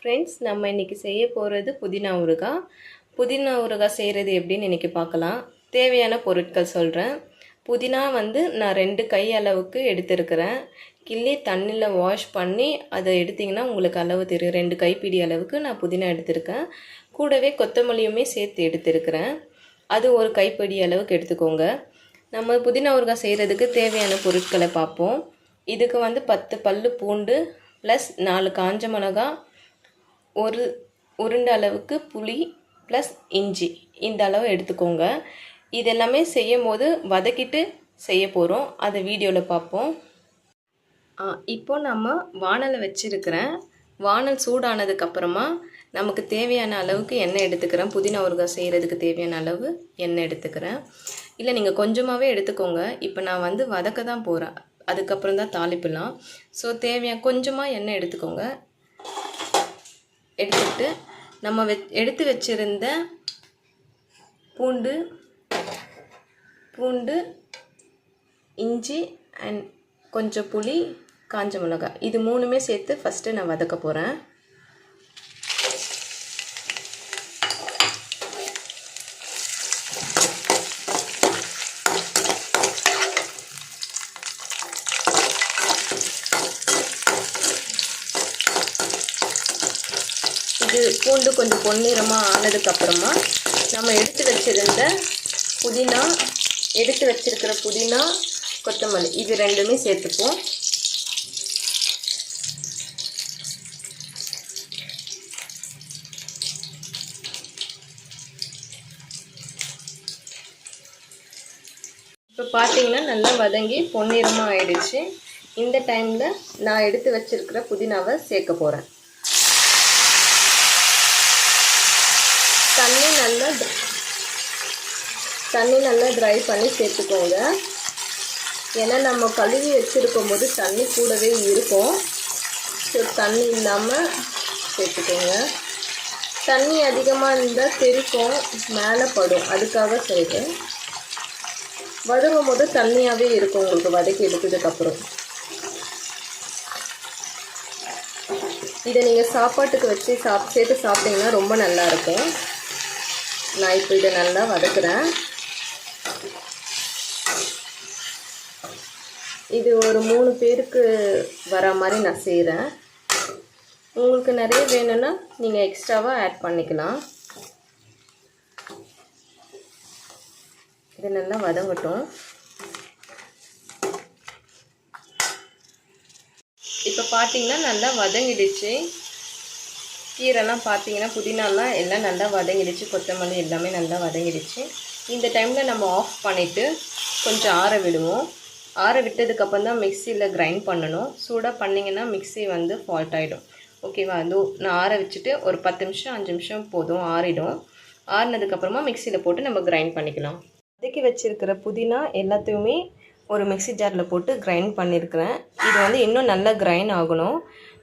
Friends நம்ம இன்றைக்கி செய்ய போகிறது புதினா ஊறுகாய் புதினா ஊறுகாய் செய்கிறது எப்படின்னு இன்றைக்கி பார்க்கலாம். தேவையான பொருட்கள் சொல்கிறேன் புதினா வந்து நான் ரெண்டு கை அளவுக்கு எடுத்திருக்கிறேன். கிள்ளி தண்ணியில் வாஷ் பண்ணி அதை எடுத்திங்கன்னா உங்களுக்கு அளவு தெரியும். ரெண்டு கைப்பிடி அளவுக்கு நான் புதினா எடுத்திருக்கேன். கூடவே கொத்தமல்லியுமே சேர்த்து எடுத்திருக்கிறேன். அது ஒரு கைப்பிடி அளவுக்கு எடுத்துக்கோங்க. நம்ம புதினா ஊறுகாய் செய்கிறதுக்கு தேவையான பொருட்களை பார்ப்போம். இதுக்கு வந்து பத்து பல் பூண்டு ப்ளஸ் நாலு காஞ்ச மிளகாய் ஒரு உருண்டை அளவுக்கு புளி ப்ளஸ் இஞ்சி. இந்த அளவு எடுத்துக்கோங்க. இது எல்லாமே செய்யும் போது வதக்கிட்டு செய்ய போகிறோம் அதை வீடியோவில் பார்ப்போம். இப்போ நம்ம வானலை வச்சுருக்கிறேன் வானல் சூடானதுக்கப்புறமா நமக்கு தேவையான அளவுக்கு எண்ணெய் எடுத்துக்கிறேன். புதினா ஊறுகாய் செய்கிறதுக்கு தேவையான அளவு எண்ணெய் எடுத்துக்கிறேன். இல்லை நீங்கள் கொஞ்சமாகவே எடுத்துக்கோங்க. இப்போ நான் வந்து வதக்க தான் போகிறேன் அதுக்கப்புறம் தான் தாளிப்பிடலாம் ஸோ தேவையான கொஞ்சமாக எண்ணெய் எடுத்துக்கோங்க. எடுத்துக்கிட்டு நம்ம வெ எடுத்து வச்சிருந்த பூண்டு பூண்டு இஞ்சி அண்ட் கொஞ்சம் புளி காஞ்ச மிளகாய். இது மூணுமே சேர்த்து ஃபஸ்ட்டு நான் வதக்க போகிறேன் இது பூண்டு கொஞ்சம் பொன்னிறமாக ஆனதுக்கப்புறமா நம்ம எடுத்து வச்சுருந்த புதினா எடுத்து வச்சிருக்கிற புதினா கொத்தமல்லி இது ரெண்டுமே சேர்த்துப்போம். இப்போ பார்த்தீங்கன்னா நல்லா வதங்கி பொன்னிறமாக ஆயிடுச்சு. இந்த டைமில் நான் எடுத்து வச்சுருக்கிற புதினாவை சேர்க்க போகிறேன் தண்ணி நல்லா தண்ணி நல்லா ட்ரை பண்ணி சேர்த்துக்கோங்க. ஏன்னா நம்ம கழுவி வச்சுருக்கும் போது தண்ணி கூடவே இருக்கும். ஸோ தண்ணி இல்லாமல் சேர்த்துக்கோங்க. தண்ணி அதிகமாக இருந்தால் தெரிக்கும் மேலே படும். அதுக்காக செய்கிறேன் வதங்கும் போது தண்ணியாகவே இருக்கும் உங்களுக்கு வதக்கி எடுத்ததுக்கப்புறம் இதை நீங்கள் சாப்பாட்டுக்கு வச்சு சாப் சேர்த்து சாப்பிட்டீங்கன்னா ரொம்ப நல்லா இருக்கும். நான் இப்போ இதை நல்லா வதக்குறேன். இது ஒரு மூணு பேருக்கு வர மாதிரி நான் செய்கிறேன் உங்களுக்கு நிறைய வேணும்னா நீங்கள் எக்ஸ்ட்ராவாக ஆட் பண்ணிக்கலாம். இது நல்லா வதங்கட்டும். இப்போ பார்த்தீங்கன்னா நல்லா வதங்கிடுச்சு. கீரைலாம் பார்த்தீங்கன்னா புதினாலாம் எல்லாம் நல்லா வதங்கிடுச்சு. கொத்தமல்லி எல்லாமே நல்லா வதங்கிடுச்சு. இந்த டைமில் நம்ம ஆஃப் பண்ணிவிட்டு கொஞ்சம் ஆற விடுவோம். ஆற விட்டதுக்கப்புறம் தான் மிக்சியில் கிரைண்ட் பண்ணணும். சூடாக பண்ணிங்கன்னா மிக்ஸி வந்து ஃபால்ட் ஆகிடும் ஓகேவா அது நான் ஆற வச்சுட்டு ஒரு பத்து நிமிஷம் அஞ்சு நிமிஷம் போதும் ஆறிடும். ஆறினதுக்கப்புறமா மிக்சியில் போட்டு நம்ம கிரைண்ட் பண்ணிக்கலாம். வதக்கி வச்சுருக்கிற புதினா எல்லாத்தையுமே ஒரு மிக்ஸி ஜாரில் போட்டு கிரைண்ட் பண்ணியிருக்கிறேன் இது வந்து இன்னும் நல்லா கிரைண்ட் ஆகணும்.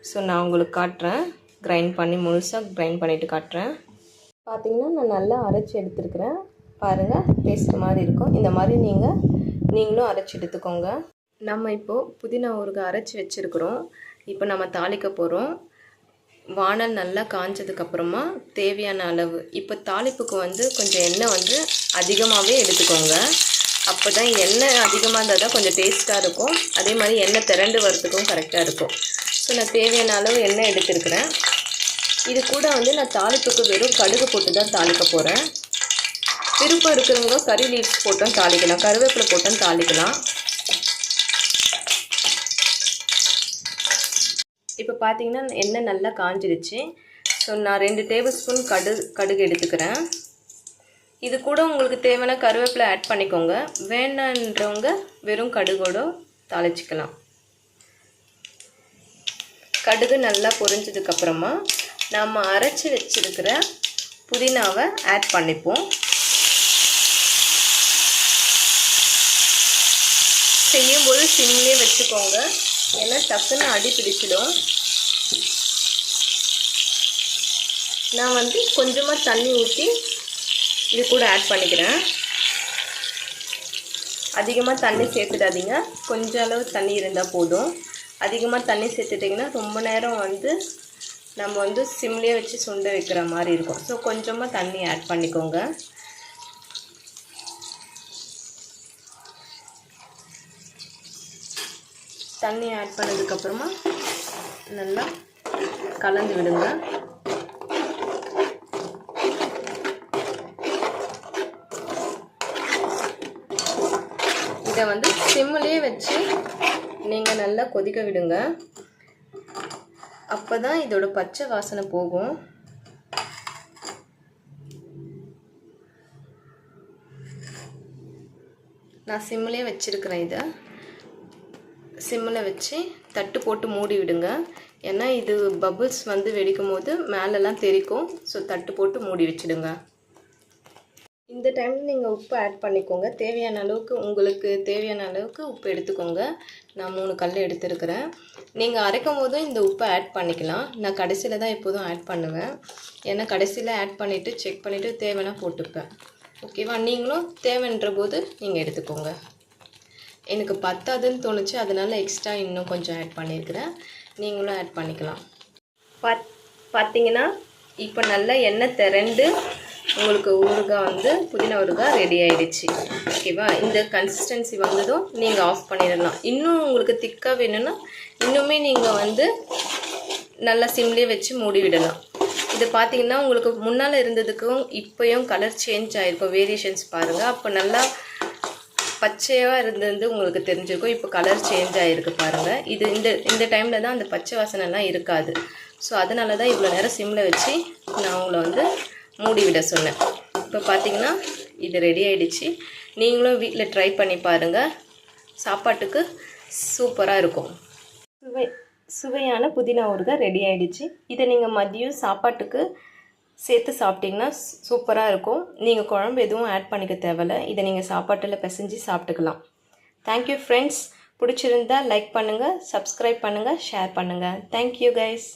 ஸோ நான் உங்களுக்கு காட்டுறேன். கிரைண்ட் பண்ணி முழுசாக கிரைண்ட் பண்ணிவிட்டு காட்டுறேன். பார்த்தீங்கன்னா நான் நல்லா அரைச்சி எடுத்துருக்குறேன். பாருங்கள் பேஸ்ட் மாதிரி இருக்கும். இந்த மாதிரி நீங்கள் நீங்களும் அரைச்சி எடுத்துக்கோங்க. நம்ம இப்போது புதினா ஊறுகாய் அரைச்சி வச்சுருக்குறோம். இப்போ நம்ம தாளிக்க போகிறோம் வானல் நல்லா காஞ்சதுக்கப்புறமா தேவையான அளவு இப்போ தாளிப்புக்கு வந்து கொஞ்சம் எண்ணெய் வந்து அதிகமாகவே எடுத்துக்கோங்க. அப்போ தான் எண்ணெய் அதிகமாக இருந்தால் தான் கொஞ்சம் டேஸ்ட்டாக இருக்கும். அதே மாதிரி எண்ணெய் திரண்டு வரத்துக்கும் கரெக்டாக இருக்கும். ஸோ நான் தேவையான அளவு எண்ணெய் எடுத்துருக்குறேன். இது கூட வந்து நான் தாளிப்புக்கு வெறும் கடுகு போட்டு தான் தாளிக்க போகிறேன் விருப்பம் இருக்கிறவங்க கறி லீவ்ஸ் போட்டும் தாளிக்கலாம். கருவேப்பிலை போட்டும் தாளிக்கலாம். இப்போ பார்த்தீங்கன்னா எண்ணெய் நல்லா காஞ்சிடுச்சு ஸோ நான் ரெண்டு டேபிள் ஸ்பூன் கடு கடுகு எடுத்துக்கிறேன். இது கூட உங்களுக்கு தேவையான கருவேப்பிலை ஆட் பண்ணிக்கோங்க. வேணான்றவங்க வெறும் கடுகோடும் தாளிச்சிக்கலாம். கடுகு நல்லா பொரிஞ்சதுக்கப்புறமா நாம் அரைச்சி வச்சிருக்கிற புதினாவை ஆட் பண்ணிப்போம். செய்யும்போது சிம்லேயே வச்சுக்கோங்க. ஏன்னா டக்குன்னு அடி பிடிச்சிடும். நான் வந்து கொஞ்சமாக தண்ணி ஊற்றி இது கூட ஆட் பண்ணிக்கிறேன். அதிகமாக தண்ணி சேர்த்துடாதீங்க. கொஞ்சம் அளவு தண்ணி இருந்தால் போதும். அதிகமாக தண்ணி சேர்த்துட்டிங்கன்னா ரொம்ப நேரம் வந்து நம்ம வந்து சிம்லேயே வச்சு சுண்ட வைக்கிற மாதிரி இருக்கும். ஸோ கொஞ்சமாக தண்ணி ஆட் பண்ணிக்கோங்க. தண்ணி ஆட் பண்ணதுக்கப்புறமா நல்லா கலந்து விடுங்க. இதை வந்து சிம்மிலே வச்சு நீங்கள் நல்லா கொதிக்க விடுங்க. அப்போ தான் இதோட பச்சை வாசனை போகும். நான் சிம்மிலே வச்சுருக்கிறேன் இதை. சிம்மில் வச்சு தட்டு போட்டு மூடி விடுங்க. ஏன்னா இது பபுள்ஸ் வந்து வெடிக்கும் போது மேலெல்லாம் தெறிக்கும் ஸோ தட்டு போட்டு மூடி வச்சிடுங்க. இந்த டைமில் நீங்கள் உப்பு ஆட் பண்ணிக்கோங்க. தேவையான அளவுக்கு உங்களுக்கு தேவையான அளவுக்கு உப்பு எடுத்துக்கோங்க. நான் மூணு கல் எடுத்துருக்கிறேன். நீங்கள் அரைக்கும் போதும் இந்த உப்பை ஆட் பண்ணிக்கலாம். நான் கடைசியில் தான் எப்போதும் ஆட் பண்ணுவேன். ஏன்னா கடைசியில் ஆட் பண்ணிவிட்டு செக் பண்ணிவிட்டு தேவைன்னா போட்டுப்பேன். ஓகேவா நீங்களும் தேவைன்ற போது நீங்கள் எடுத்துக்கோங்க. எனக்கு பத்தாதுன்னு தோணுச்சு. அதனால் எக்ஸ்ட்ரா இன்னும் கொஞ்சம் ஆட் பண்ணியிருக்கிறேன் நீங்களும் ஆட் பண்ணிக்கலாம். பாத் பார்த்தீங்கன்னா இப்போ நல்லா எண்ணெய் திரண்டு உங்களுக்கு ஊறுகாய் வந்து புதினா ஊறுகாய் ரெடி ஆகிடுச்சு ஓகேவா இந்த கன்சிஸ்டன்சி வந்ததும் நீங்கள் ஆஃப் பண்ணிடலாம். இன்னும் உங்களுக்கு திக்காக வேணும்னா இன்னுமே நீங்கள் வந்து நல்லா சிம்லேயே வச்சு மூடி விடலாம். இது பார்த்தீங்கன்னா உங்களுக்கு முன்னால் இருந்ததுக்கும் இப்போயும் கலர் சேஞ்ச் ஆகிருக்கும் வேரியேஷன்ஸ் பாருங்கள் அப்போ நல்லா பச்சையாக இருந்தது உங்களுக்கு தெரிஞ்சிருக்கும். இப்போ கலர் சேஞ்ச் ஆகிருக்கு பாருங்கள் இது இந்த இந்த டைமில் தான் அந்த பச்சை வாசனைலாம் இருக்காது. ஸோ அதனால தான் இவ்வளோ நேரம் சிம்மில் வச்சு நான் உங்களை வந்து மூடி விட சொன்னேன். இப்போ பார்த்தீங்கன்னா இது ரெடி ஆகிடுச்சு நீங்களும் வீட்டில் ட்ரை பண்ணி பாருங்கள் சாப்பாட்டுக்கு சூப்பராக இருக்கும். சுவை சுவையான புதினா ஊறுகாய் ரெடி ஆகிடுச்சு இதை நீங்கள் மதியம் சாப்பாட்டுக்கு சேர்த்து சாப்பிட்டிங்கன்னா சூப்பராக இருக்கும். நீங்கள் குழம்பு எதுவும் ஆட் பண்ணிக்க தேவையில்ல. இதை நீங்கள் சாப்பாட்டில் பிசைஞ்சு சாப்பிட்டுக்கலாம். தேங்க்யூ ஃப்ரெண்ட்ஸ் பிடிச்சிருந்தா லைக் பண்ணுங்கள் சப்ஸ்கிரைப் பண்ணுங்கள் ஷேர் பண்ணுங்கள் தேங்க்யூ கைஸ்